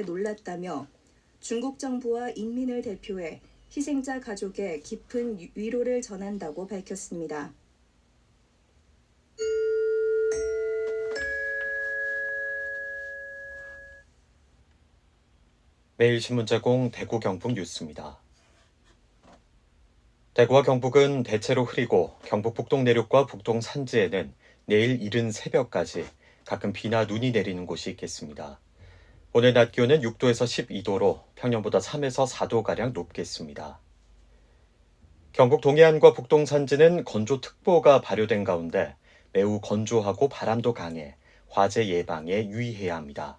놀랐다며 중국 정부와 인민을 대표해 희생자 가족에 깊은 위- 위로를 전한다고 밝혔습니다. 매일신문 제공 대구 경북 뉴스입니다. 대구와 경북은 대체로 흐리고 경북 북동 내륙과 북동 산지에는 내일 이른 새벽까지 가끔 비나 눈이 내리는 곳이 있겠습니다. 오늘 낮 기온은 6도에서 12도로 평년보다 3에서 4도가량 높겠습니다. 경북 동해안과 북동 산지는 건조특보가 발효된 가운데 매우 건조하고 바람도 강해 화재 예방에 유의해야 합니다.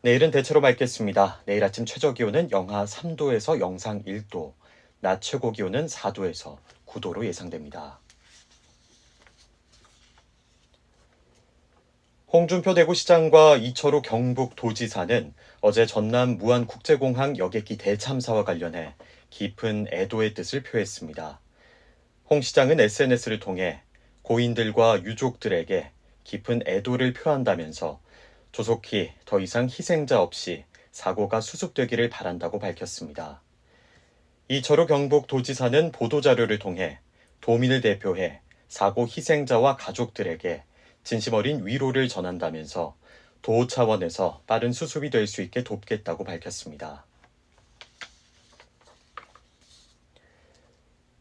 내일은 대체로 맑겠습니다. 내일 아침 최저 기온은 영하 3도에서 영상 1도, 낮 최고 기온은 4도에서 9도로 예상됩니다. 홍준표 대구시장과 이철우 경북 도지사는 어제 전남 무안국제공항 여객기 대참사와 관련해 깊은 애도의 뜻을 표했습니다. 홍 시장은 SNS를 통해 고인들과 유족들에게 깊은 애도를 표한다면서 조속히 더 이상 희생자 없이 사고가 수습되기를 바란다고 밝혔습니다. 이철우 경북 도지사는 보도자료를 통해 도민을 대표해 사고 희생자와 가족들에게 진심 어린 위로를 전한다면서 도 차원에서 빠른 수습이 될 수 있게 돕겠다고 밝혔습니다.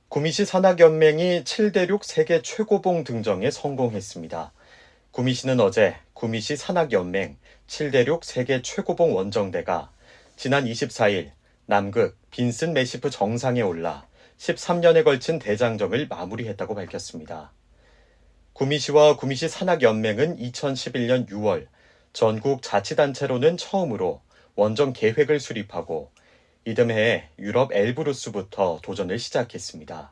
구미시 산악연맹이 7대륙 세계 최고봉 등정에 성공했습니다. 구미시는 어제 구미시 산악연맹 7대륙 세계 최고봉 원정대가 지난 24일 남극 빈슨 메시프 정상에 올라 13년에 걸친 대장정을 마무리했다고 밝혔습니다. 구미시와 구미시 산악연맹은 2011년 6월 전국 자치단체로는 처음으로 원정 계획을 수립하고 이듬해 유럽 엘브루스부터 도전을 시작했습니다.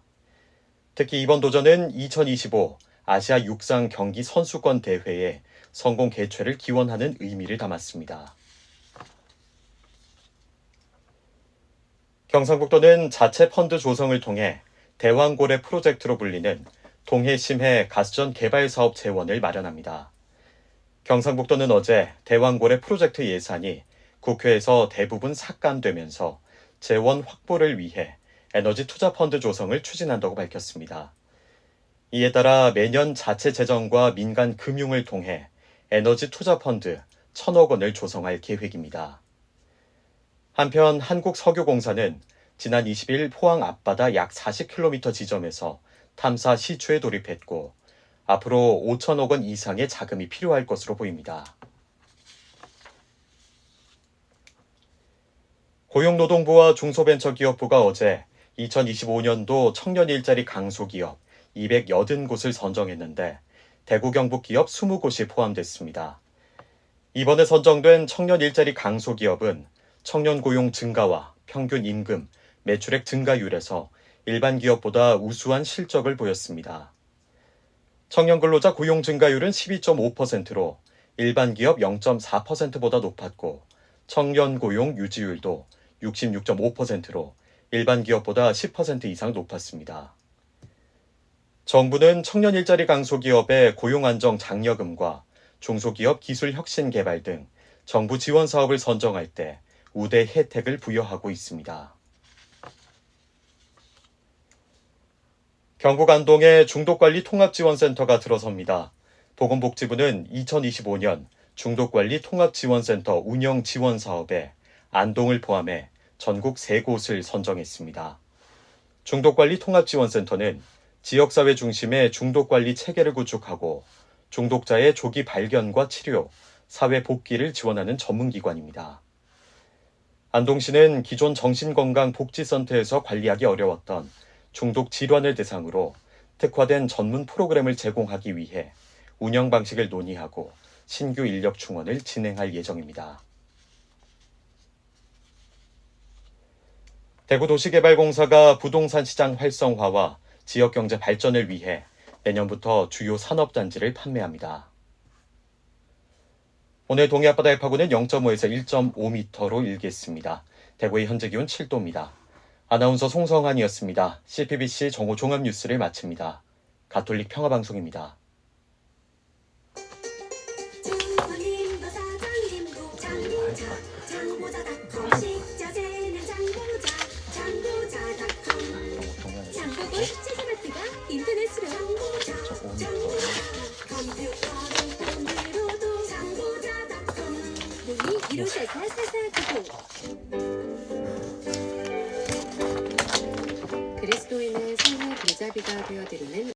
특히 이번 도전은 2025 아시아 육상 경기 선수권 대회의 성공 개최를 기원하는 의미를 담았습니다. 경상북도는 자체 펀드 조성을 통해 대왕고래 프로젝트로 불리는 동해 심해 가스전 개발 사업 재원을 마련합니다. 경상북도는 어제 대왕고래 프로젝트 예산이 국회에서 대부분 삭감되면서 재원 확보를 위해 에너지 투자 펀드 조성을 추진한다고 밝혔습니다. 이에 따라 매년 자체 재정과 민간 금융을 통해 에너지 투자 펀드 천억 원을 조성할 계획입니다. 한편 한국석유공사는 지난 20일 포항 앞바다 약 40km 지점에서 탐사 시추에 돌입했고 앞으로 5천억 원 이상의 자금이 필요할 것으로 보입니다. 고용노동부와 중소벤처기업부가 어제 2025년도 청년 일자리 강소기업 280곳을 선정했는데 대구 경북 기업 20곳이 포함됐습니다. 이번에 선정된 청년 일자리 강소기업은 청년 고용 증가와 평균 임금, 매출액 증가율에서 일반 기업보다 우수한 실적을 보였습니다. 청년 근로자 고용 증가율은 12.5%로 일반 기업 0.4%보다 높았고 청년 고용 유지율도 66.5%로 일반 기업보다 10% 이상 높았습니다. 정부는 청년 일자리 강소 기업의 고용 안정 장려금과 중소기업 기술 혁신 개발 등 정부 지원 사업을 선정할 때 우대 혜택을 부여하고 있습니다. 경북 안동에 중독관리 통합지원센터가 들어섭니다. 보건복지부는 2025년 중독관리 통합지원센터 운영 지원 사업에 안동을 포함해 전국 3곳을 선정했습니다. 중독관리 통합지원센터는 지역사회 중심의 중독관리 체계를 구축하고 중독자의 조기 발견과 치료, 사회 복귀를 지원하는 전문기관입니다. 안동시는 기존 정신건강복지센터에서 관리하기 어려웠던 중독 질환을 대상으로 특화된 전문 프로그램을 제공하기 위해 운영 방식을 논의하고 신규 인력 충원을 진행할 예정입니다. 대구도시개발공사가 부동산 시장 활성화와 지역경제 발전을 위해 내년부터 주요 산업단지를 판매합니다. 오늘 동해 앞바다의 파고는 0.5에서 1.5m로 일겠습니다. 대구의 현재 기온 7도입니다. 아나운서 송성환이었습니다. CPBC 정오 종합 뉴스를 마칩니다. 가톨릭 평화방송입니다. 장모님도 사장님도 그리스도인의 삶의 길잡이가 되어드리는